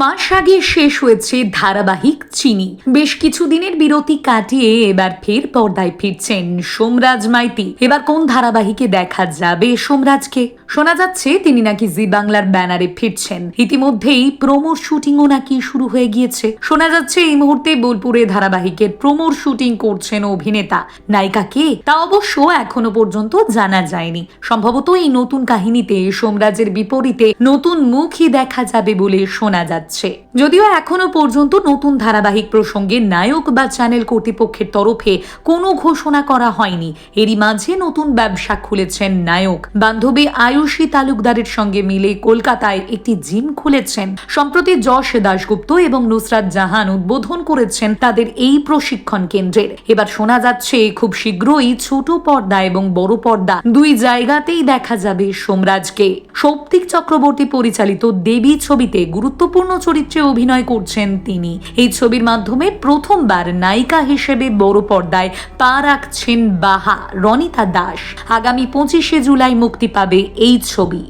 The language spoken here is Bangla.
মাস আগে শেষ হয়েছে ধারাবাহিক চিনি। বেশ কিছুদিনের বিরতি কাটিয়ে এবার ফের পর্দায় ফিরছেন সোমরাজ মাইতি। এবার কোন ধারাবাহিকে দেখা যাবে সোমরাজকে? শোনা যাচ্ছে তিনি নাকি জি বাংলার ব্যানারে ফিরছেন। ইতিমধ্যেই প্রোমোর শুটিংও নাকি শুরু হয়ে গিয়েছে। শোনা যাচ্ছে এই মুহূর্তে বোলপুরে ধারাবাহিকের প্রোমোর শুটিং করছেন অভিনেতা। নায়িকা কে? তা অবশ্য এখনও পর্যন্ত জানা যায়নি। সম্ভবত এই নতুন কাহিনীতে সোমরাজের বিপরীতে নতুন মুখই দেখা যাবে বলে শোনা যাচ্ছে। যদিও এখনও পর্যন্ত নতুন ধারাবাহিক প্রসঙ্গে নায়ক বা চ্যানেল কর্তৃপক্ষের তরফে কোনো ঘোষণা করা হয়নি। এরই মাঝে নতুন ব্যবসা খুলেছেন নায়ক। বান্ধবী আয়ুষী তালুকদারের সঙ্গে মিলে কলকাতায় একটি জিম খুলেছেন। সম্প্রতি যশ দাশগুপ্ত এবং নুসরাত জাহান উদ্বোধন করেছেন তাদের এই প্রশিক্ষণ কেন্দ্রের। এবার শোনা যাচ্ছে, খুব শীঘ্রই ছোট পর্দা এবং বড় পর্দা দুই জায়গাতেই দেখা যাবে সোমরাজকে। সৌপ্তিক চক্রবর্তী পরিচালিত দেবী ছবিতে গুরুত্বপূর্ণ চরিত্রে অভিনয় করছেন তিনি। এই ছবির মাধ্যমে প্রথমবার নায়িকা হিসেবে বড় পর্দায় পা রাখছেন বাহা, রনিতা দাস। আগামী পঁচিশে জুলাই মুক্তি পাবে এই ছবি।